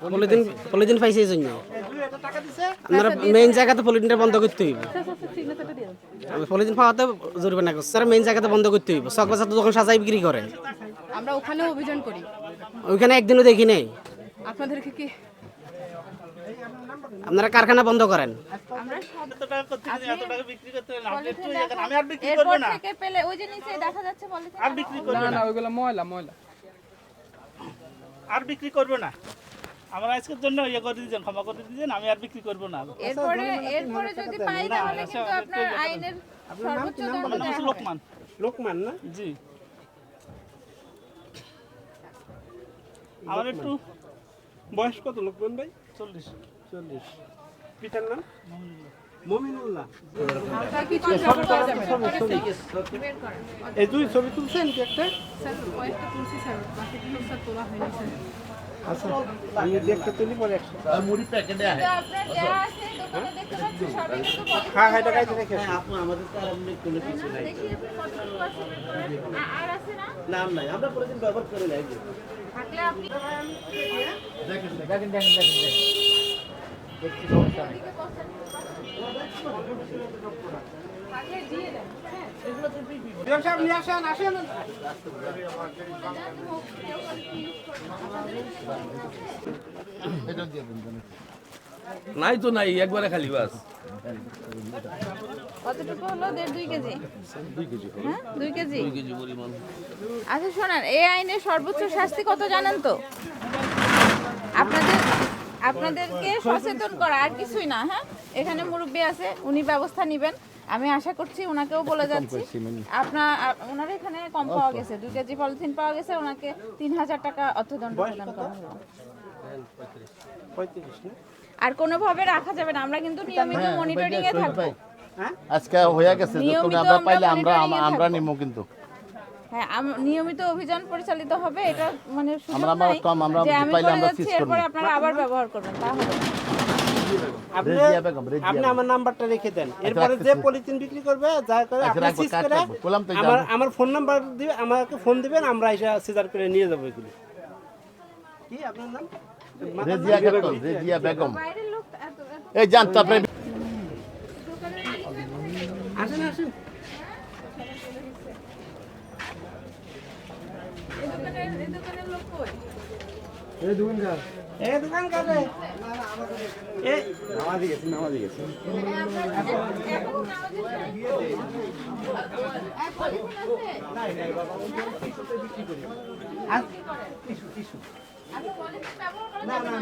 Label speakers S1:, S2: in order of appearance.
S1: Polythene polythene পাইছে এই জন্য। আপনারা মেইন জায়গাতে পলিথিনটা বন্ধ করতে হইব। আমি পলিথিন পাওয়াতে জরিমানা করছি। স্যার মেইন জায়গাতে বন্ধ করতে হইব। বাজার দোকান সাজাই বিক্রি করে।
S2: আমরা ওখানেও অভিযান করি।
S1: ওইখানে একদিনও দেখি নেই।
S2: আপনাদেরকে কি
S1: আপনারা কারখানা বন্ধ করেন।
S3: ইয়ে আর বিক্রি করব না। আমার আজকের জন্য ইয়ে করে দিয়েছেন ক্ষমা করে দিয়েছেন আমি আর বিক্রি করব না।
S4: এরপরে এরপরে যদি পাই তাহলে কিন্তু আপনার আইনের সর্বোচ্চ দণ্ড
S3: আমার নাম
S4: দেওয়া
S3: হচ্ছে
S4: হবে।
S3: লোকমান।
S1: লোকমান না?
S3: জি। আমার একটু
S1: বয়স কত লোকমান ভাই?
S3: চল্লিশ।
S1: চল্লিশ। পিতার নাম? মমিনুল্লাহ। এই দুই ছবি তুলছেন কি একটা?
S2: স্যার কয়েকটা তুলছি স্যার। বাকিগুলো তোলা হয়নি স্যার।
S1: আচ্ছা আমি দেখতে তুলি পরে একশো।
S4: আপনার দেওয়া আছে। সবই
S1: হ্যাঁ হ্যাঁ এটা গাইতে রেখে
S5: আপু আমাদের তো আর এমনি কোনো কিছু নাই।
S4: দেখি আর আছে না?
S5: নাম নাই আমরা প্রতিদিন ব্যবহার করে নাই
S4: থাকলে আপনি দিয়ে দেন হ্যাঁ
S1: সাহেব নিয়ে আসেন আসেন
S6: নাই তো নাই একবারে খালি বাস।
S4: কতটুকু হলো? দেড় দুই কেজি। হ্যাঁ দুই কেজি। আচ্ছা শোনেন এই আইনের সর্বোচ্চ শাস্তি কত জানেন তো? আপনাদের আপনাদেরকে সচেতন করা আর কিছুই না হ্যাঁ? এখানে মুরব্বী আছে উনি ব্যবস্থা নেবেন। আমি আশা করছি ওনাকেও বলে যাচ্ছি। আপনার ওনার এখানে কম পাওয়া গেছে দুই কেজি পলিথিন পাওয়া গেছে ওনাকে তিন হাজার টাকা অর্থদণ্ড প্রদান করা হলো। আর কোনোভাবে রাখা যাবে না আমরা কিন্তু নিয়মিত মনিটরিং এ থাকব।
S7: আজকে হয়ে গেছে আমরা পাইলে আমরা আমরা। নিমো কিন্তু।
S4: হ্যাঁ আম- নিয়মিত অভিযান পরিচালিত হবে এটা মানে সুযোগ
S7: আমরা- আমরা
S4: নাই যে আমি করে যাচ্ছি এরপরে আপনারা আবার ব্যবহার করবেন তা হবে
S1: আপনি। আমার নাম্বারটা রেখে দেন। এরপরে যে পলিথিন বিক্রি করবে যা করে
S7: আচ্ছা,
S1: আপনি সিজ করে
S7: রাখব। বললাম তো,
S1: আমার আমার ফোন নাম্বার দিবে আমাকে ফোন দিবেন আমরা এসে সিজার করে নিয়ে যাব এগুলি। কি আপনার নাম?
S7: রেজিয়া খাতুন রেজিয়া বেগম।
S4: বাইরের লোক এত এত-
S7: এই জান তো আপনি
S1: আসেন আসেন
S4: এই দোকানের এই কই
S1: এই দোকান কাটে এই নামাজি গেছি নামাজি গেছি
S4: আচ্ছা, যাবে না?